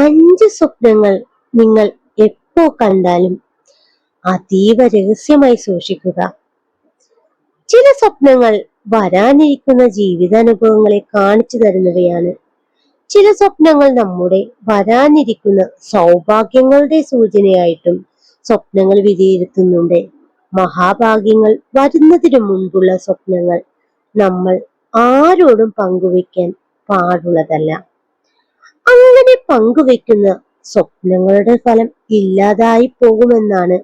അഞ്ച് സ്വപ്നങ്ങൾ നിങ്ങൾ എപ്പോ കണ്ടാലും അതീവ രഹസ്യമായി സൂക്ഷിക്കുക. ചില സ്വപ്നങ്ങൾ വരാനിരിക്കുന്ന ജീവിതാനുഭവങ്ങളെ കാണിച്ചു തരുന്നവയാണ്. ചില സ്വപ്നങ്ങൾ നമ്മുടെ വരാനിരിക്കുന്ന സൗഭാഗ്യങ്ങളുടെ സൂചനയായിട്ടും സ്വപ്നങ്ങൾ വിലയിരുത്തുന്നുണ്ട്. മഹാഭാഗ്യങ്ങൾ വരുന്നതിനു മുൻപുള്ള സ്വപ്നങ്ങൾ നമ്മൾ ആരോടും പങ്കുവെക്കാൻ പാടുള്ളതല്ല. അങ്ങനെ പങ്കുവെക്കുന്ന സ്വപ്നങ്ങളുടെ ഫലം ഇല്ലാതായി പോകുമെന്നാണ്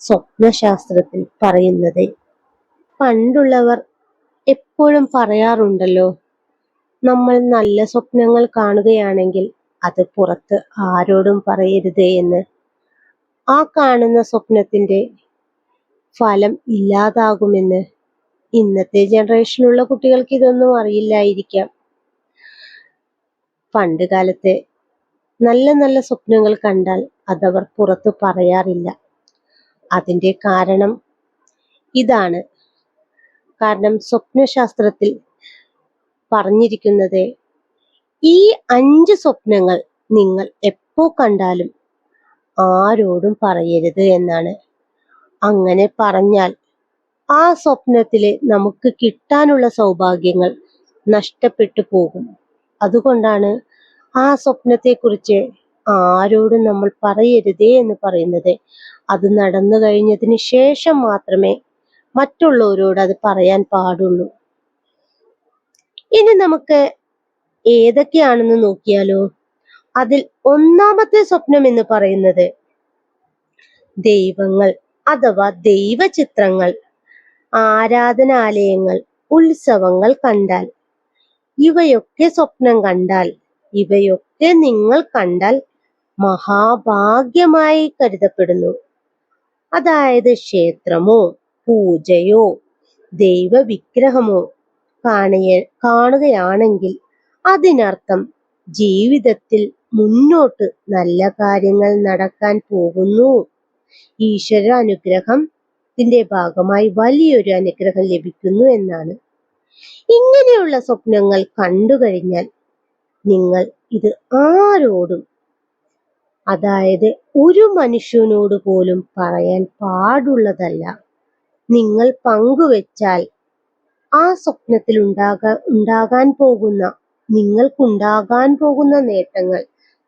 സ്വപ്നശാസ്ത്രത്തിൽ പറയുന്നത്. പണ്ടുള്ളവർ എപ്പോഴും പറയാറുണ്ടല്ലോ നമ്മൾ നല്ല സ്വപ്നങ്ങൾ കാണുകയാണെങ്കിൽ അത് പുറത്ത് ആരോടും പറയരുത് എന്ന്. ആ കാണുന്ന സ്വപ്നത്തിന്റെ ഫലം ഇല്ലാതാകുമെന്ന്. ഇന്നത്തെ ജനറേഷനിലുള്ള കുട്ടികൾക്ക് ഇതൊന്നും അറിയില്ലായിരിക്കാം. പണ്ട് കാലത്തെ നല്ല നല്ല സ്വപ്നങ്ങൾ കണ്ടാൽ അതവർ പുറത്ത് പറയാറില്ല. അതിന്റെ കാരണം ഇതാണ്. കാരണം സ്വപ്നശാസ്ത്രത്തിൽ പറഞ്ഞിരിക്കുന്നത് ഈ അഞ്ച് സ്വപ്നങ്ങൾ നിങ്ങൾ എപ്പോ കണ്ടാലും ആരോടും പറയരുത് എന്നാണ്. അങ്ങനെ പറഞ്ഞാൽ ആ സ്വപ്നത്തിലെ നമുക്ക് കിട്ടാനുള്ള സൗഭാഗ്യങ്ങൾ നഷ്ടപ്പെട്ടു പോകും. അതുകൊണ്ടാണ് ആ സ്വപ്നത്തെക്കുറിച്ച് ആരോടും നമ്മൾ പറയരുതേ എന്ന് പറയുന്നത്. അത് നടന്നു കഴിഞ്ഞതിന് ശേഷം മാത്രമേ മറ്റുള്ളവരോട് അത് പറയാൻ പാടുള്ളൂ. ഇനി നമുക്ക് ഏതൊക്കെയാണെന്ന് നോക്കിയാലോ? അതിൽ ഒന്നാമത്തെ സ്വപ്നം എന്ന് പറയുന്നത് ദൈവങ്ങൾ അഥവാ ദൈവചിത്രങ്ങൾ ആരാധനാലയങ്ങൾ ഉത്സവങ്ങൾ കണ്ടാൽ. ഇവയൊക്കെ സ്വപ്നം കണ്ടാൽ ഇവയൊക്കെ നിങ്ങൾ കണ്ടാൽ മഹാഭാഗ്യമായി കരുതപ്പെടുന്നു. അതായത് ക്ഷേത്രമോ പൂജയോ ദൈവവിഗ്രഹമോ കാണയ കാണുകയാണെങ്കിൽ അതിനർത്ഥം ജീവിതത്തിൽ മുന്നോട്ട് നല്ല കാര്യങ്ങൾ നടക്കാൻ പോകുന്നു. ഈശ്വര അനുഗ്രഹം അനുഗ്രഹത്തിന്റെ ഭാഗമായി വലിയൊരു അനുഗ്രഹം ലഭിക്കുന്നു എന്നാണ്. ഇങ്ങനെയുള്ള സ്വപ്നങ്ങൾ കണ്ടു കഴിഞ്ഞാൽ നിങ്ങൾ ഇത് ആരോടും അതായത് ഒരു മനുഷ്യനോട് പോലും പറയാൻ പാടുള്ളതല്ല. നിങ്ങൾ പങ്കുവെച്ചാൽ ആ സ്വപ്നത്തിൽ ഉണ്ടാകാൻ ഉണ്ടാകാൻ പോകുന്ന നിങ്ങൾക്കുണ്ടാകാൻ പോകുന്ന നേട്ടങ്ങൾ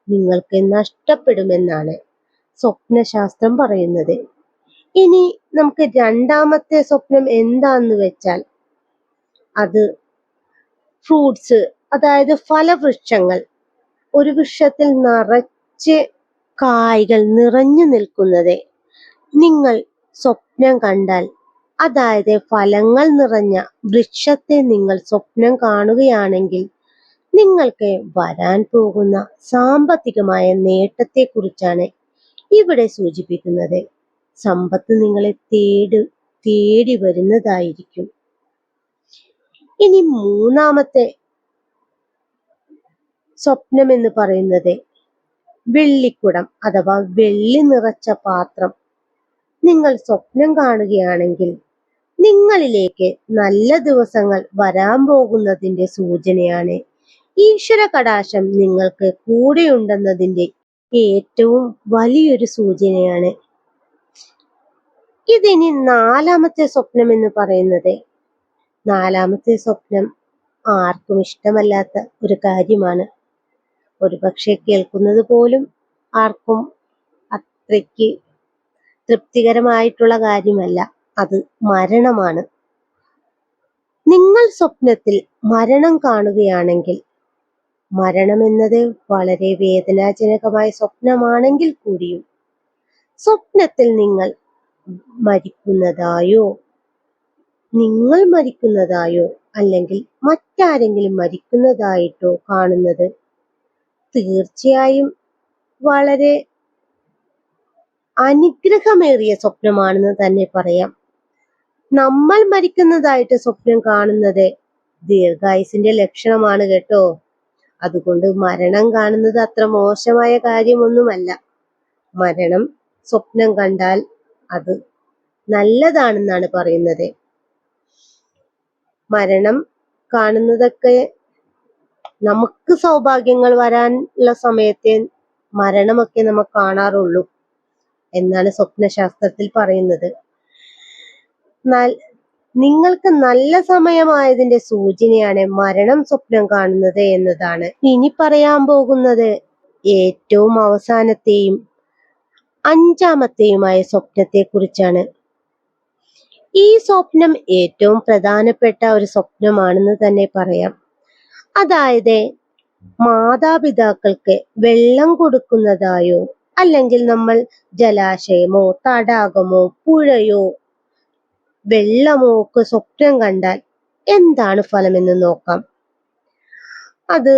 നിങ്ങൾക്ക് നഷ്ടപ്പെടുമെന്നാണ് സ്വപ്നശാസ്ത്രം പറയുന്നത്. ഇനി നമുക്ക് രണ്ടാമത്തെ സ്വപ്നം എന്താന്ന് വെച്ചാൽ അത് ഫ്രൂട്ട്സ് അതായത് ഫലവൃക്ഷങ്ങൾ ഒരു വൃക്ഷത്തിൽ നിറച്ച് കായ്കൾ നിറഞ്ഞു നിൽക്കുന്നത്. നിങ്ങൾ സ്വപ്നം കണ്ടാൽ അതായത് ഫലങ്ങൾ നിറഞ്ഞ വൃക്ഷത്തെ നിങ്ങൾ സ്വപ്നം കാണുകയാണെങ്കിൽ നിങ്ങൾക്ക് വരാൻ പോകുന്ന സാമ്പത്തികമായ നേട്ടത്തെക്കുറിച്ചാണ് ഇവിടെ സൂചിപ്പിക്കുന്നത്. സമ്പത്ത് നിങ്ങളെ തേടി തേടി വരുന്നതായിരിക്കും. ഇനി മൂന്നാമത്തെ സ്വപ്നം എന്ന് പറയുന്നത് വെള്ളിക്കുടം അഥവാ വെള്ളി നിറച്ച പാത്രം. നിങ്ങൾ സ്വപ്നം കാണുകയാണെങ്കിൽ നിങ്ങളിലേക്ക് നല്ല ദിവസങ്ങൾ വരാൻ പോകുന്നതിന്റെ സൂചനയാണ് ഈശ്വര കടാശം നിങ്ങൾക്ക് കൂടെയുണ്ടെന്നതിന്റെ ഏറ്റവും വലിയൊരു സൂചനയാണ്. ഇതിനി നാലാമത്തെ സ്വപ്നം എന്ന് പറയുന്നത് നാലാമത്തെ സ്വപ്നം ആർക്കും ഇഷ്ടമല്ലാത്ത ഒരു കാര്യമാണ്. ഒരുപക്ഷെ കേൾക്കുന്നത് പോലും ആർക്കും അത്രയ്ക്ക് തൃപ്തികരമായിട്ടുള്ള കാര്യമല്ല. അത് മരണമാണ്. നിങ്ങൾ സ്വപ്നത്തിൽ മരണം കാണുകയാണെങ്കിൽ മരണം എന്നത് വളരെ വേദനാജനകമായ സ്വപ്നമാണെങ്കിൽ കൂടിയും സ്വപ്നത്തിൽ നിങ്ങൾ മരിക്കുന്നതായോ നിങ്ങൾ മരിക്കുന്നതായോ അല്ലെങ്കിൽ മറ്റാരെങ്കിലും മരിക്കുന്നതായിട്ടോ കാണുന്നത് തീർച്ചയായും വളരെ അനുഗ്രഹമേറിയ സ്വപ്നമാണെന്ന് തന്നെ പറയാം. നമ്മൾ മരിക്കുന്നതായിട്ട് സ്വപ്നം കാണുന്നത് ദീർഘായുസിന്റെ ലക്ഷണമാണ് കേട്ടോ. അതുകൊണ്ട് മരണം കാണുന്നത് അത്ര മോശമായ കാര്യമൊന്നുമല്ല. മരണം സ്വപ്നം കണ്ടാൽ അത് നല്ലതാണെന്നാണ് പറയുന്നത്. മരണം കാണുന്നതൊക്കെ നമുക്ക് സൗഭാഗ്യങ്ങൾ വരാനുള്ള സമയത്തെ മരണമൊക്കെ നമ്മൾ കാണാറുള്ളൂ എന്നാണ് സ്വപ്നശാസ്ത്രത്തിൽ പറയുന്നത്. നിങ്ങൾക്ക് നല്ല സമയമായതിന്റെ സൂചനയാണ് മരണം സ്വപ്നം കാണുന്നത് എന്നതാണ്. ഇനി പറയാൻ പോകുന്നത് ഏറ്റവും അവസാനത്തെയും അഞ്ചാമത്തെയുമായ സ്വപ്നത്തെ കുറിച്ചാണ് ഈ സ്വപ്നം ഏറ്റവും പ്രധാനപ്പെട്ട ഒരു സ്വപ്നമാണെന്ന് തന്നെ പറയാം. അതായത് മാതാപിതാക്കൾക്ക് വെള്ളം കൊടുക്കുന്നതായോ അല്ലെങ്കിൽ നമ്മൾ ജലാശയമോ തടാകമോ പുഴയോ വെള്ളമോ ഒക്കെ സ്വപ്നം കണ്ടാൽ എന്താണ് ഫലമെന്ന് നോക്കാം. അത്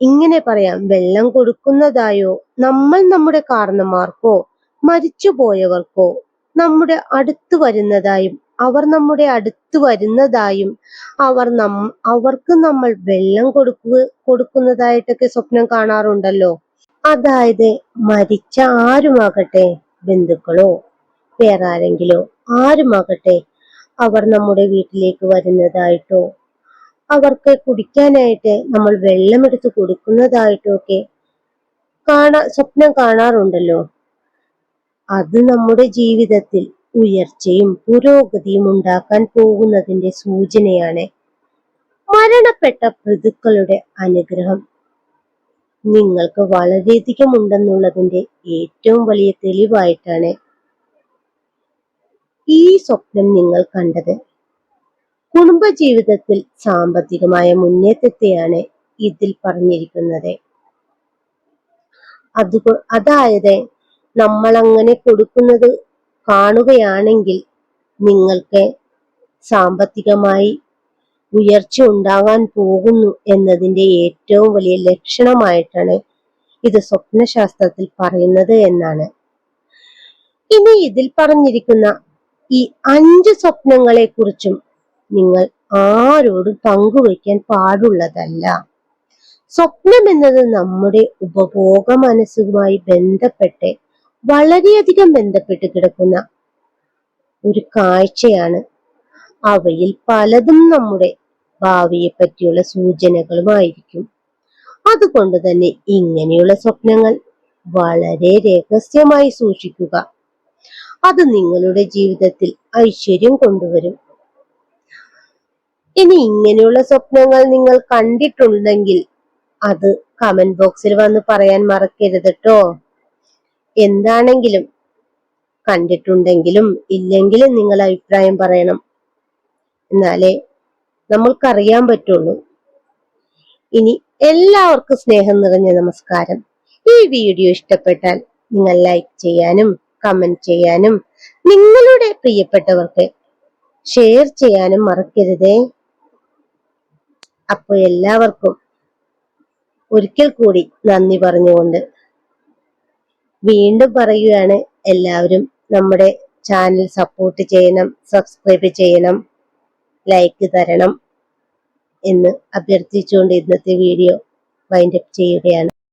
ഇങ്ങനെ പറയാം. വെള്ളം കൊടുക്കുന്നതായോ നമ്മൾ നമ്മുടെ കാരണന്മാർക്കോ മരിച്ചുപോയവർക്കോ നമ്മുടെ അടുത്ത് വരുന്നതായും അവർ നമ്മുടെ അടുത്ത് വരുന്നതായും അവർ നം അവർക്ക് നമ്മൾ വെള്ളം കൊടുക്കുക കൊടുക്കുന്നതായിട്ടൊക്കെ സ്വപ്നം കാണാറുണ്ടല്ലോ. അതായത് മരിച്ച ആരുമാകട്ടെ ബന്ധുക്കളോ വേറെ ആരെങ്കിലോ ആരുമാകട്ടെ അവർ നമ്മുടെ വീട്ടിലേക്ക് വരുന്നതായിട്ടോ അവർക്ക് കുടിക്കാനായിട്ട് നമ്മൾ വെള്ളമെടുത്ത് കൊടുക്കുന്നതായിട്ടോ ഒക്കെ കാണാ സ്വപ്നം കാണാറുണ്ടല്ലോ. അത് നമ്മുടെ ജീവിതത്തിൽ ഉയർച്ചയും പുരോഗതിയും ഉണ്ടാക്കാൻ പോകുന്നതിന്റെ സൂചനയാണ് മരണപ്പെട്ട പ്രതുക്കളുടെ അനുഗ്രഹം. നിങ്ങൾക്ക് വളരെയധികം ഉണ്ടെന്നുള്ളതിന്റെ ഏറ്റവും വലിയ തെളിവായിട്ടാണ് ഈ സ്വപ്നം നിങ്ങൾ കണ്ടത്. കുടുംബജീവിതത്തിൽ സാമ്പത്തികമായ മുന്നേറ്റത്തെയാണ് ഇതിൽ പറഞ്ഞിരിക്കുന്നത്. അതുകൊ അതായത് നമ്മൾ അങ്ങനെ കൊടുക്കുന്നത് കാണുകയാണെങ്കിൽ നിങ്ങൾക്ക് സാമ്പത്തികമായി ഉയർച്ച ഉണ്ടാകാൻ പോകുന്നു എന്നതിന്റെ ഏറ്റവും വലിയ ലക്ഷണമായിട്ടാണ് ഇത് സ്വപ്നശാസ്ത്രത്തിൽ പറയുന്നത് എന്നാണ്. ഇനി ഇതിൽ പറഞ്ഞിരിക്കുന്ന ഈ അഞ്ച് സ്വപ്നങ്ങളെ കുറിച്ചും നിങ്ങൾ ആരോടും പങ്കുവയ്ക്കാൻ പാടുള്ളതല്ല. സ്വപ്നം എന്നത് നമ്മുടെ ഉപഭോഗ മനസ്സുമായി ബന്ധപ്പെട്ട് വളരെയധികം ബന്ധപ്പെട്ട് കിടക്കുന്ന ഒരു കാഴ്ചയാണ് അവയിൽ പലതും നമ്മുടെ ഭാവിയെ പറ്റിയുള്ള സൂചനകളുമായിരിക്കും. അതുകൊണ്ട് തന്നെ ഇങ്ങനെയുള്ള സ്വപ്നങ്ങൾ വളരെ രഹസ്യമായി സൂക്ഷിക്കുക. അത് നിങ്ങളുടെ ജീവിതത്തിൽ ഐശ്വര്യം കൊണ്ടുവരും. ഇനി ഇങ്ങനെയുള്ള സ്വപ്നങ്ങൾ നിങ്ങൾ കണ്ടിട്ടുണ്ടെങ്കിൽ അത് കമന്റ് ബോക്സിൽ വന്ന് പറയാൻ മറക്കരുത് കേട്ടോ എന്താണെങ്കിലും കണ്ടിട്ടുണ്ടെങ്കിലും ഇല്ലെങ്കിലും നിങ്ങൾ അഭിപ്രായം പറയണം. എന്നാലേ നമ്മൾക്കറിയാൻ പറ്റുള്ളൂ. ഇനി എല്ലാവർക്കും സ്നേഹം നിറഞ്ഞ നമസ്കാരം. ഈ വീഡിയോ ഇഷ്ടപ്പെട്ടാൽ നിങ്ങൾ ലൈക്ക് ചെയ്യാനും കമന്റ് ചെയ്യാനും നിങ്ങളുടെ പ്രിയപ്പെട്ടവർക്ക് ഷെയർ ചെയ്യാനും മറക്കരുതേ. അപ്പോൾ എല്ലാവർക്കും ഒരിക്കൽ കൂടി നന്ദി പറഞ്ഞുകൊണ്ട് വീണ്ടും പറയുകയാണ് എല്ലാവരും നമ്മുടെ ചാനൽ സപ്പോർട്ട് ചെയ്യണം സബ്സ്ക്രൈബ് ചെയ്യണം ലൈക്ക് തരണം എന്ന് അഭ്യർത്ഥിച്ചുകൊണ്ട് ഇന്നത്തെ വീഡിയോ വൈൻഡപ്പ് ചെയ്യുകയാണ്.